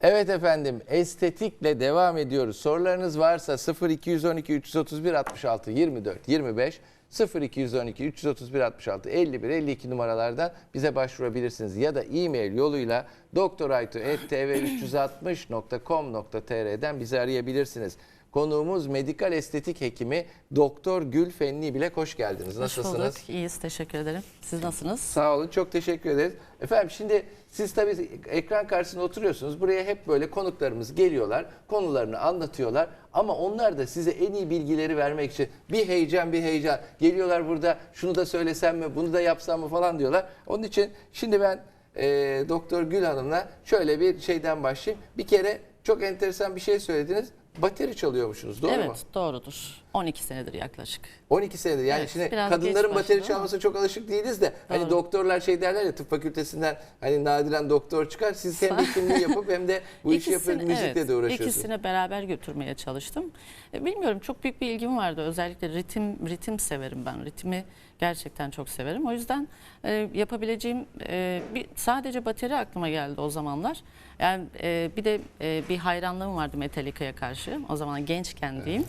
Evet efendim estetikle devam ediyoruz. Sorularınız varsa 0212 331 66 24 25 0212 331 66 51 52 numaralardan bize başvurabilirsiniz ya da e-mail yoluyla doktoraytu@tv360.com.tr'den bizi arayabilirsiniz. Konuğumuz medikal estetik hekimi Doktor Gül Fenli bile hoş geldiniz. Hoş Nasılsınız? bulduk. İyiyiz. Teşekkür ederim. Siz nasılsınız? Sağ olun, çok teşekkür ederiz. Efendim şimdi siz tabii ekran karşısında oturuyorsunuz. Buraya hep böyle konuklarımız geliyorlar, konularını anlatıyorlar. Ama onlar da size en iyi bilgileri vermek için bir heyecan bir heyecan. Geliyorlar burada şunu da söylesem mi, bunu da yapsam mı falan diyorlar. Onun için şimdi ben e, Doktor Gül Hanım'la şöyle bir şeyden başlayayım. Bir kere çok enteresan bir şey söylediniz. Bateri çalıyormuşsunuz, doğru evet, mu? doğrudur. 12 senedir yaklaşık. 12 senedir. Yani Evet, şimdi kadınların bateri çalmasına çok alışık değiliz de hani Doğru. doktorlar şey derler ya tıp fakültesinden hani nadiren doktor çıkar. Siz hem hekimliği yapıp hem de bu işi yapıyorsunuz. Müzikle evet, de uğraşıyorsunuz. İkisini beraber götürmeye çalıştım. E, Bilmiyorum çok büyük bir ilgim vardı. Özellikle ritim ritim severim ben. Ritmi gerçekten çok severim. O yüzden e, yapabileceğim e, bir sadece bateri aklıma geldi o zamanlar. Yani e, bir de e, bir hayranlığım vardı Metallica'ya karşı. O zaman gençken diyeyim.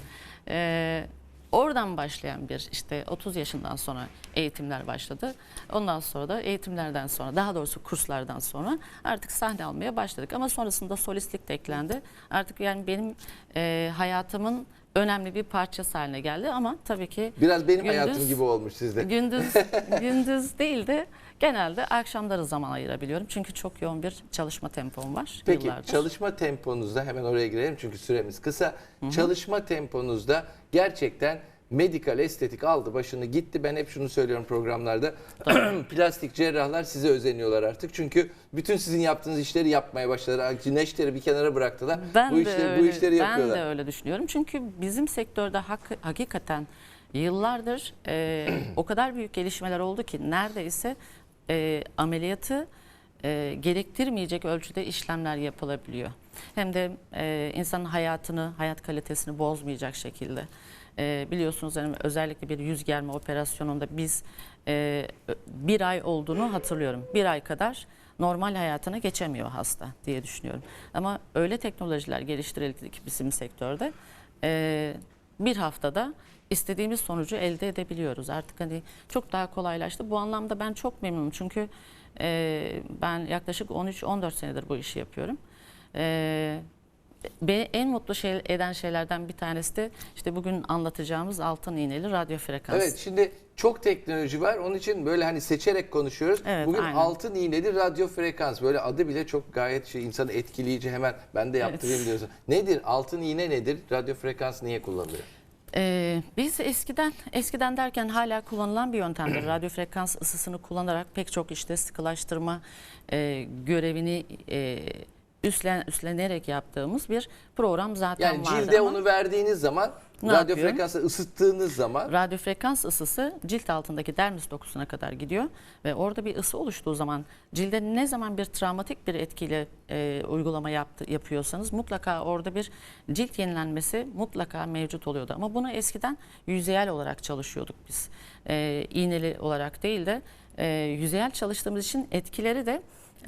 E, Oradan başlayan bir işte 30 yaşından sonra eğitimler başladı. Ondan sonra da eğitimlerden sonra daha doğrusu kurslardan sonra artık sahne almaya başladık. Ama sonrasında solistlik de eklendi. Artık yani benim e, hayatımın önemli bir parçası haline geldi ama tabii ki Biraz benim gündüz- hayatım gibi olmuş sizde. gündüz gündüz değil de genelde akşamları zaman ayırabiliyorum. Çünkü çok yoğun bir çalışma tempom var Peki yıllardır. çalışma temponuzda hemen oraya girelim çünkü süremiz kısa. Çalışma temponuzda gerçekten medikal estetik aldı başını gitti. Ben hep şunu söylüyorum programlarda. Plastik cerrahlar size özeniyorlar artık. Çünkü bütün sizin yaptığınız işleri yapmaya başladılar. Neşteri bir kenara bıraktılar. Ben bu de işleri öyle, bu işleri Ben yapıyorlar. de öyle düşünüyorum. Çünkü bizim sektörde hak- hakikaten yıllardır e, o kadar büyük gelişmeler oldu ki neredeyse e, ameliyatı e, gerektirmeyecek ölçüde işlemler yapılabiliyor. Hem de e, insanın hayatını, hayat kalitesini bozmayacak şekilde. E, biliyorsunuz hani özellikle bir yüz germe operasyonunda biz e, bir ay olduğunu hatırlıyorum. Bir ay kadar normal hayatına geçemiyor hasta diye düşünüyorum. Ama öyle teknolojiler geliştirildi ki bizim sektörde e, bir haftada istediğimiz sonucu elde edebiliyoruz. Artık hani çok daha kolaylaştı. Bu anlamda ben çok memnunum çünkü e, ben yaklaşık 13-14 senedir bu işi yapıyorum. E, Beni en mutlu şey eden şeylerden bir tanesi de işte bugün anlatacağımız altın iğneli radyo frekans. Evet şimdi çok teknoloji var. Onun için böyle hani seçerek konuşuyoruz. Evet, Bugün aynen. altın iğneli radyo frekans. Böyle adı bile çok gayet şey insanı etkileyici hemen ben de yaptırayım diyorsun. Nedir? Altın iğne nedir? Radyo frekans niye kullanılıyor? Ee, biz eskiden eskiden derken hala kullanılan bir yöntemdir. Radyo frekans ısısını kullanarak pek çok işte sıkılaştırma e, görevini e, üstlen, üstlenerek yaptığımız bir program zaten Yani vardı. cilde ama onu verdiğiniz zaman Ne radyo yapıyor? frekansı ısıttığınız zaman radyo frekans ısısı cilt altındaki dermis dokusuna kadar gidiyor ve orada bir ısı oluştuğu zaman cilde ne zaman bir travmatik bir etkiyle e, uygulama yaptı, yapıyorsanız mutlaka orada bir cilt yenilenmesi mutlaka mevcut oluyordu. Ama bunu eskiden yüzeyel olarak çalışıyorduk biz. E, iğneli olarak değil de e, yüzeyel çalıştığımız için etkileri de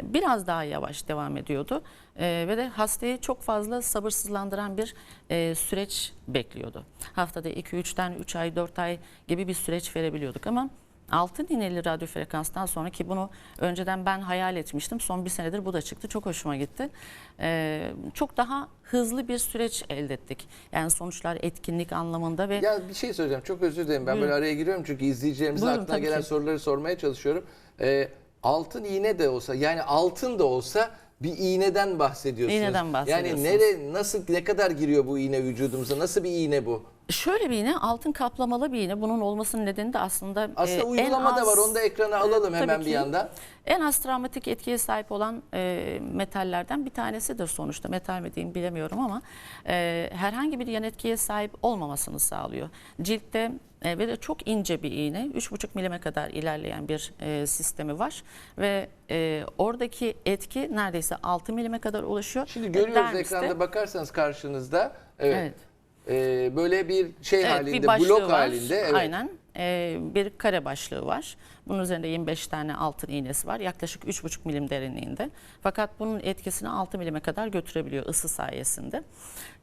biraz daha yavaş devam ediyordu Ee, ve de hastayı çok fazla sabırsızlandıran bir e, süreç bekliyordu. Haftada 2-3'ten 3 ay 4 ay gibi bir süreç verebiliyorduk ama altın iğneli radyo frekanstan sonra ki bunu önceden ben hayal etmiştim. Son bir senedir bu da çıktı. Çok hoşuma gitti. Ee, çok daha hızlı bir süreç elde ettik. Yani sonuçlar etkinlik anlamında ve ya bir şey söyleyeceğim. Çok özür dilerim. Ben Buyurun. böyle araya giriyorum çünkü izleyicilerimizin Buyurun, aklına gelen ki. soruları sormaya çalışıyorum. Ee, altın iğne de olsa yani altın da olsa bir iğneden bahsediyorsunuz. İğneden bahsediyorsunuz. Yani nere nasıl ne kadar giriyor bu iğne vücudumuza? Nasıl bir iğne bu? Şöyle bir iğne altın kaplamalı bir iğne. Bunun olmasının nedeni de aslında Aslında e, en uygulama da az- var. Onu da ekrana alalım e, hemen bir yandan. En az travmatik etkiye sahip olan e, metallerden bir tanesidir sonuçta. Metal mi diyeyim bilemiyorum ama e, herhangi bir yan etkiye sahip olmamasını sağlıyor. Ciltte e, ve de çok ince bir iğne, 3,5 milime kadar ilerleyen bir e, sistemi var ve e, oradaki etki neredeyse 6 milime kadar ulaşıyor. Şimdi görüyoruz dermiste- ekranda bakarsanız karşınızda. Evet. Evet. Ee, böyle bir şey Evet, halinde, bir blok var. halinde. Evet. Aynen. e, bir kare başlığı var. Bunun üzerinde 25 tane altın iğnesi var. Yaklaşık 3,5 milim derinliğinde. Fakat bunun etkisini 6 milime kadar götürebiliyor ısı sayesinde.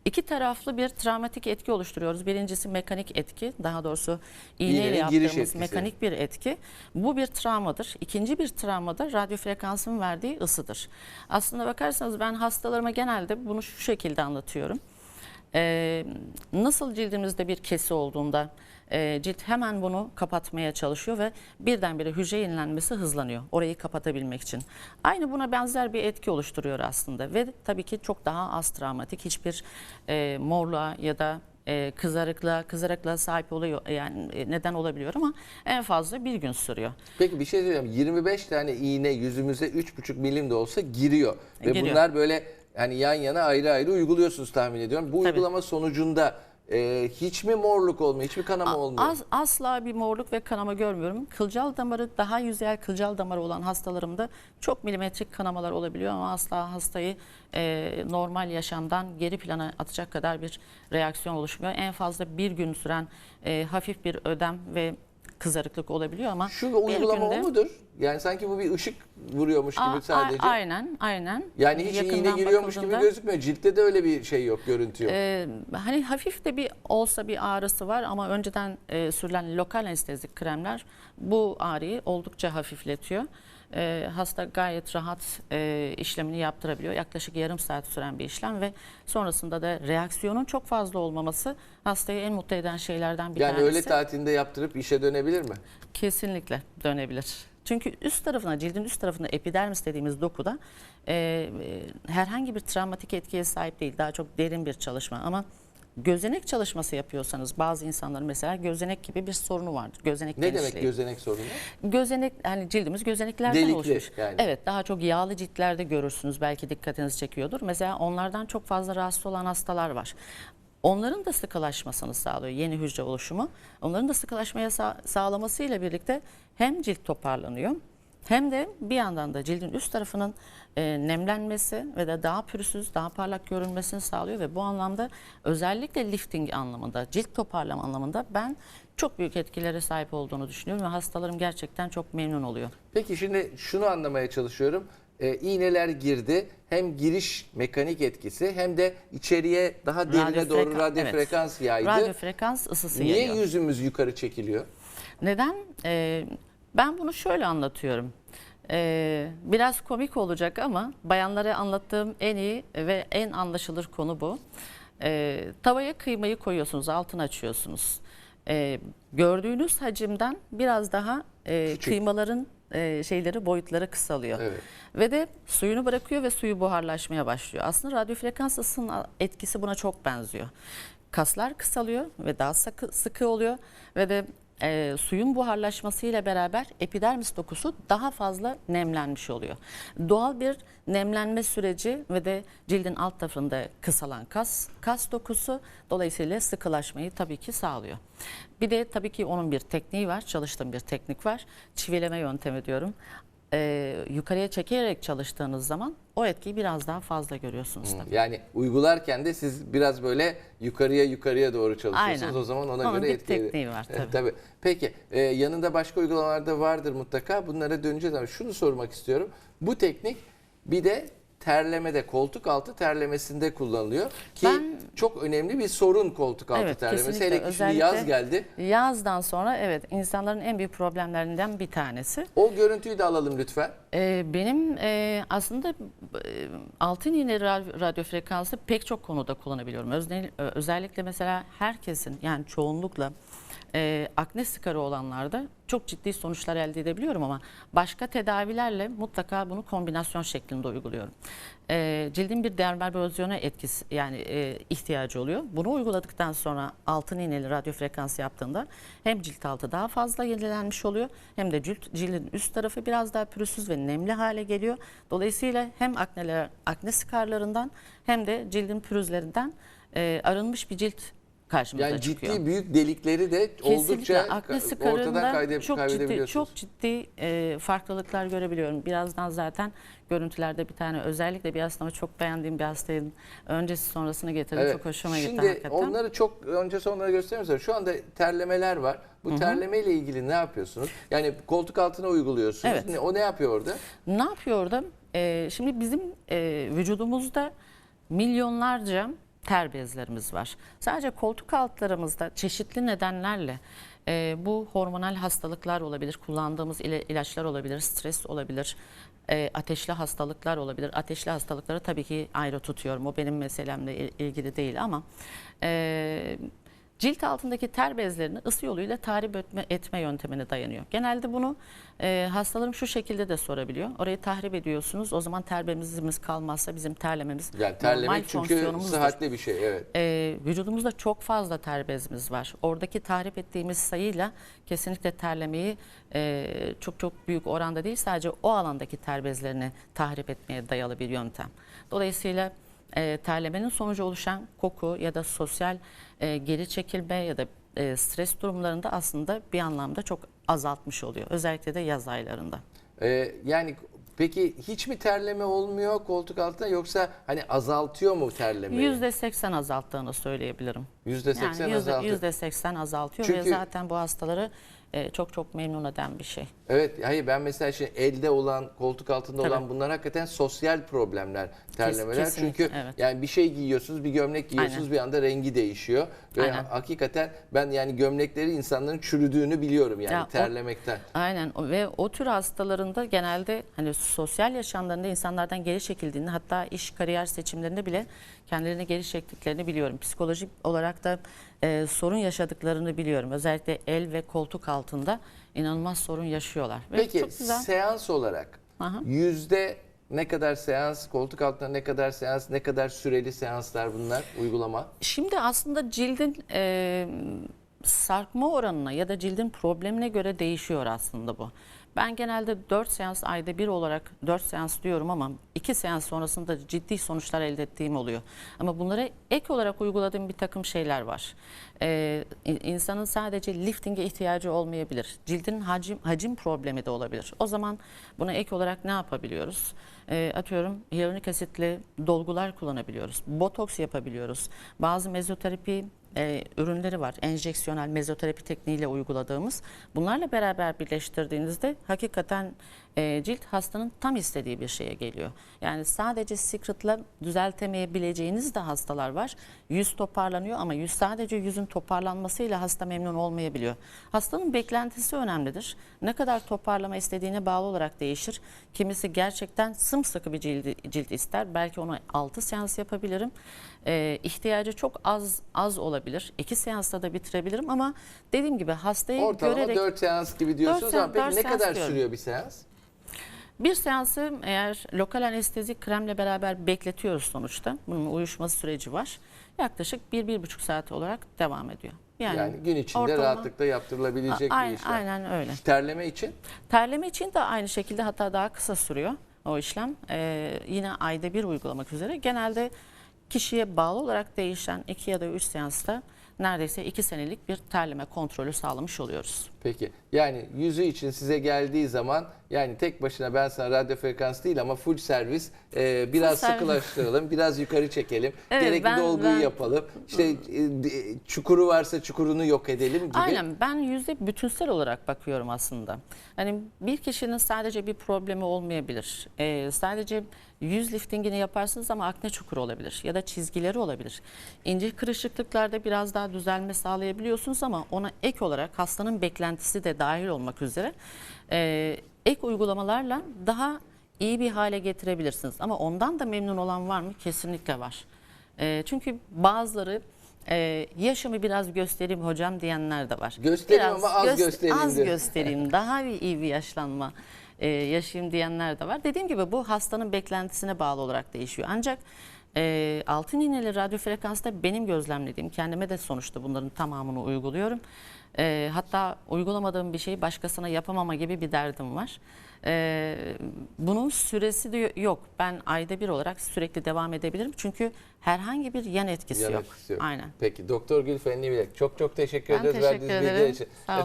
İki taraflı bir travmatik etki oluşturuyoruz. Birincisi mekanik etki, daha doğrusu iğneyle İğnenin yaptığımız mekanik bir etki. Bu bir travmadır. İkinci bir travma da radyo frekansın verdiği ısıdır. Aslında bakarsanız ben hastalarıma genelde bunu şu şekilde anlatıyorum. Ee, nasıl cildimizde bir kesi olduğunda e, cilt hemen bunu kapatmaya çalışıyor ve birdenbire hücre yenilenmesi hızlanıyor orayı kapatabilmek için. Aynı buna benzer bir etki oluşturuyor aslında ve tabii ki çok daha az travmatik hiçbir e, morluğa ya da e, kızarıklığa, kızarıklığa sahip oluyor yani e, neden olabiliyor ama en fazla bir gün sürüyor. Peki bir şey söyleyeyim. 25 tane iğne yüzümüze 3,5 milim de olsa giriyor. Ve Giriyor. bunlar böyle hani yan yana ayrı ayrı uyguluyorsunuz tahmin ediyorum. Bu Tabii. uygulama sonucunda e, hiç mi morluk olmuyor, hiç mi kanama olmuyor? Az, asla bir morluk ve kanama görmüyorum. Kılcal damarı daha yüzeyel kılcal damarı olan hastalarımda çok milimetrik kanamalar olabiliyor ama asla hastayı e, normal yaşamdan geri plana atacak kadar bir reaksiyon oluşmuyor. En fazla bir gün süren e, hafif bir ödem ve kızarıklık olabiliyor ama Şu bir uygulama o günde- mudur? Yani sanki bu bir ışık vuruyormuş gibi A- a- sadece. aynen, aynen. Yani hiç iğne Yakından giriyormuş gibi bakıldığında- gözükmüyor. Ciltte de öyle bir şey yok, görüntü yok. Ee, hani hafif de bir olsa bir ağrısı var ama önceden e, sürülen lokal anestezik kremler bu ağrıyı oldukça hafifletiyor. Ee, hasta gayet rahat e, işlemini yaptırabiliyor. Yaklaşık yarım saat süren bir işlem ve sonrasında da reaksiyonun çok fazla olmaması hastayı en mutlu eden şeylerden bir yani tanesi. öğle tatilinde yaptırıp işe dönebilir mi? Kesinlikle dönebilir. Çünkü üst tarafına, cildin üst tarafında epidermis dediğimiz dokuda e, e, herhangi bir travmatik etkiye sahip değil. Daha çok derin bir çalışma ama gözenek çalışması yapıyorsanız bazı insanların mesela gözenek gibi bir sorunu vardır. Gözenek Ne demek gözenek sorunu? Gözenek hani cildimiz gözeneklerden Delikli oluşmuş. yani. Evet daha çok yağlı ciltlerde görürsünüz belki dikkatinizi çekiyordur. Mesela onlardan çok fazla rahatsız olan hastalar var. Onların da sıkılaşmasını sağlıyor yeni hücre oluşumu. Onların da sıkılaşmaya sa- sağlamasıyla birlikte hem cilt toparlanıyor hem de bir yandan da cildin üst tarafının e, nemlenmesi ve de daha pürüzsüz, daha parlak görünmesini sağlıyor ve bu anlamda özellikle lifting anlamında, cilt toparlama anlamında ben çok büyük etkilere sahip olduğunu düşünüyorum ve hastalarım gerçekten çok memnun oluyor. Peki şimdi şunu anlamaya çalışıyorum. Ee, iğneler girdi. Hem giriş mekanik etkisi hem de içeriye daha derine Radyo doğru freka- radyo evet. frekans yaydı. Radyo frekans ısısı Niye yayıyor. yüzümüz yukarı çekiliyor? Neden? Ee, ben bunu şöyle anlatıyorum. Ee, biraz komik olacak ama bayanlara anlattığım en iyi ve en anlaşılır konu bu. Ee, tavaya kıymayı koyuyorsunuz, altını açıyorsunuz. Ee, gördüğünüz hacimden biraz daha e, Küçük. kıymaların e, şeyleri boyutları kısalıyor. Evet. Ve de suyunu bırakıyor ve suyu buharlaşmaya başlıyor. Aslında radyo frekans ısının etkisi buna çok benziyor. Kaslar kısalıyor ve daha sıkı, sıkı oluyor ve de e, suyun buharlaşmasıyla beraber epidermis dokusu daha fazla nemlenmiş oluyor. Doğal bir nemlenme süreci ve de cildin alt tarafında kısalan kas, kas dokusu dolayısıyla sıkılaşmayı tabii ki sağlıyor. Bir de tabii ki onun bir tekniği var, çalıştığım bir teknik var. Çivileme yöntemi diyorum e, yukarıya çekerek çalıştığınız zaman o etkiyi biraz daha fazla görüyorsunuz tabii. Yani uygularken de siz biraz böyle yukarıya yukarıya doğru çalışıyorsunuz. Aynen. O zaman ona Onun göre bir etki tekniği var, tabii. tabii. Peki e, yanında başka uygulamalarda vardır mutlaka. Bunlara döneceğiz ama şunu sormak istiyorum. Bu teknik bir de terlemede koltuk altı terlemesinde kullanılıyor ki Ben- çok önemli bir sorun koltuk altı Evet, terlemesi. Hele ki şimdi yaz geldi. Yazdan sonra evet insanların en büyük problemlerinden bir tanesi. O görüntüyü de alalım lütfen. Ee, benim e, aslında e, altın iğne ra- radyo frekansı pek çok konuda kullanabiliyorum. Özne- ö- özellikle mesela herkesin yani çoğunlukla e, akne sıkarı olanlarda çok ciddi sonuçlar elde edebiliyorum ama başka tedavilerle mutlaka bunu kombinasyon şeklinde uyguluyorum. E, cildin bir dermal etkisi yani e, ihtiyacı oluyor. Bunu uyguladıktan sonra altın iğneli radyo frekans yaptığında hem cilt altı daha fazla yenilenmiş oluyor hem de cilt, cildin üst tarafı biraz daha pürüzsüz ve nemli hale geliyor. Dolayısıyla hem akneler, akne skarlarından hem de cildin pürüzlerinden e, arınmış bir cilt karşımıza Yani çıkıyor. ciddi büyük delikleri de Kesinlikle oldukça akne ortadan sıkarığında kayde, çok ciddi çok ciddi e, farklılıklar görebiliyorum. Birazdan zaten görüntülerde bir tane özellikle bir hastama çok beğendiğim bir hastayın öncesi sonrasını getirdim. Evet. Çok hoşuma gitti Şimdi hakikaten. onları çok önce sonları göstermiyoruz. Şu anda terlemeler var. Bu terlemeyle ilgili ne yapıyorsunuz? Yani koltuk altına uyguluyorsunuz. Evet. Ne- O ne yapıyor orada? Ne yapıyor orada? Ee, şimdi bizim e, vücudumuzda milyonlarca ter bezlerimiz var. Sadece koltuk altlarımızda çeşitli nedenlerle e, bu hormonal hastalıklar olabilir, kullandığımız ila- ilaçlar olabilir, stres olabilir, e, ateşli hastalıklar olabilir. Ateşli hastalıkları tabii ki ayrı tutuyorum. O benim meselemle il- ilgili değil ama e, cilt altındaki ter bezlerini ısı yoluyla tahrip etme, etme yöntemine dayanıyor. Genelde bunu e, hastalarım şu şekilde de sorabiliyor. Orayı tahrip ediyorsunuz. O zaman ter bezimiz kalmazsa bizim terlememiz Yani terlemek çünkü sıhhatli bir şey. Evet. E, vücudumuzda çok fazla ter bezimiz var. Oradaki tahrip ettiğimiz sayıyla kesinlikle terlemeyi e, çok çok büyük oranda değil sadece o alandaki ter bezlerini tahrip etmeye dayalı bir yöntem. Dolayısıyla e, terlemenin sonucu oluşan koku ya da sosyal e, geri çekilme ya da e, stres durumlarında aslında bir anlamda çok azaltmış oluyor. Özellikle de yaz aylarında. Ee, yani peki hiç mi terleme olmuyor koltuk altında yoksa hani azaltıyor mu terlemeyi? %80 azalttığını söyleyebilirim. %80 Yani yüzde- azaltıyor. %80 azaltıyor Çünkü- ve zaten bu hastaları e, çok çok memnun eden bir şey. Evet, hayır ben mesela şimdi elde olan, koltuk altında Tabii. olan bunlar hakikaten sosyal problemler, terlemeler. kesinlikle, Çünkü evet. yani bir şey giyiyorsunuz, bir gömlek giyiyorsunuz Aynen. bir anda rengi değişiyor. Ve Aynen. hakikaten ben yani gömlekleri insanların çürüdüğünü biliyorum yani Ya o- terlemekten. Aynen o- ve o tür hastalarında genelde hani sosyal yaşamlarında insanlardan geri çekildiğini hatta iş kariyer seçimlerinde bile kendilerini geri çektiklerini biliyorum. Psikolojik olarak da e, sorun yaşadıklarını biliyorum. Özellikle el ve koltuk altında inanılmaz sorun yaşıyorlar. Ve Peki çok güzel. seans olarak Aha. yüzde ne kadar seans, koltuk altında ne kadar seans, ne kadar süreli seanslar bunlar uygulama? Şimdi aslında cildin e, sarkma oranına ya da cildin problemine göre değişiyor aslında bu. Ben genelde 4 seans ayda bir olarak 4 seans diyorum ama 2 seans sonrasında ciddi sonuçlar elde ettiğim oluyor. Ama bunlara ek olarak uyguladığım bir takım şeyler var. Ee, in- insanın sadece liftinge ihtiyacı olmayabilir. Cildin hacim, hacim problemi de olabilir. O zaman buna ek olarak ne yapabiliyoruz? Ee, atıyorum hyaluronik asitli dolgular kullanabiliyoruz. Botoks yapabiliyoruz. Bazı mezoterapi e, ürünleri var. Enjeksiyonel mezoterapi tekniğiyle uyguladığımız. Bunlarla beraber birleştirdiğinizde hakikaten e, cilt hastanın tam istediği bir şeye geliyor. Yani sadece Secret'la düzeltemeyebileceğiniz de hastalar var. Yüz toparlanıyor ama yüz sadece yüzün toparlanmasıyla hasta memnun olmayabiliyor. Hastanın beklentisi önemlidir. Ne kadar toparlama istediğine bağlı olarak değişir. Kimisi gerçekten sımsıkı bir cilt, cilt ister. Belki ona 6 seans yapabilirim. Ee, ihtiyacı çok az az olabilir. 2 seansta da bitirebilirim ama dediğim gibi hastayı Ortalama görerek 4 seans gibi diyorsunuz ama peki ne kadar diyorum. sürüyor bir seans? bir seansı eğer lokal anestezik kremle beraber bekletiyoruz sonuçta. Bunun uyuşması süreci var. Yaklaşık 1-1,5 saat olarak devam ediyor. Yani, Yani, gün içinde ortalama- rahatlıkla yaptırılabilecek A- bir işlem. aynen öyle. Terleme için Terleme için de aynı şekilde hatta daha kısa sürüyor o işlem. Ee, yine ayda bir uygulamak üzere. Genelde kişiye bağlı olarak değişen 2 ya da 3 seansta neredeyse 2 senelik bir terleme kontrolü sağlamış oluyoruz. Peki yani yüzü için size geldiği zaman yani tek başına ben sana radyo frekans değil ama full servis e, biraz servis. sıkılaştıralım, biraz yukarı çekelim, Evet, gerekli ben- dolguyu ben- yapalım, işte e, çukuru varsa çukurunu yok edelim gibi. Aynen ben yüzde bütünsel olarak bakıyorum aslında. Hani bir kişinin sadece bir problemi olmayabilir. Ee, sadece yüz liftingini yaparsınız ama akne çukuru olabilir ya da çizgileri olabilir. İnce kırışıklıklarda biraz daha düzelme sağlayabiliyorsunuz ama ona ek olarak hastanın beklentisi de dahil olmak üzere e, ek uygulamalarla daha iyi bir hale getirebilirsiniz. Ama ondan da memnun olan var mı? Kesinlikle var. E, çünkü bazıları ee, yaşımı biraz göstereyim hocam diyenler de var. Göstereyim ama az göstereyim Az diyor. göstereyim, daha bir iyi bir yaşlanma e, yaşayayım diyenler de var. Dediğim gibi bu hastanın beklentisine bağlı olarak değişiyor. Ancak E, altın iğneli radyo frekansta benim gözlemlediğim, kendime de sonuçta bunların tamamını uyguluyorum. E, hatta uygulamadığım bir şeyi başkasına yapamama gibi bir derdim var. E, bunun süresi de yok. Ben ayda bir olarak sürekli devam edebilirim. Çünkü herhangi bir yan etkisi Yan yok. etkisi yok. Aynen. Peki Doktor Gülfenli Bilek çok çok teşekkür Ben ediyoruz teşekkür verdiğiniz bilgiler ederim. için. Sağ olun.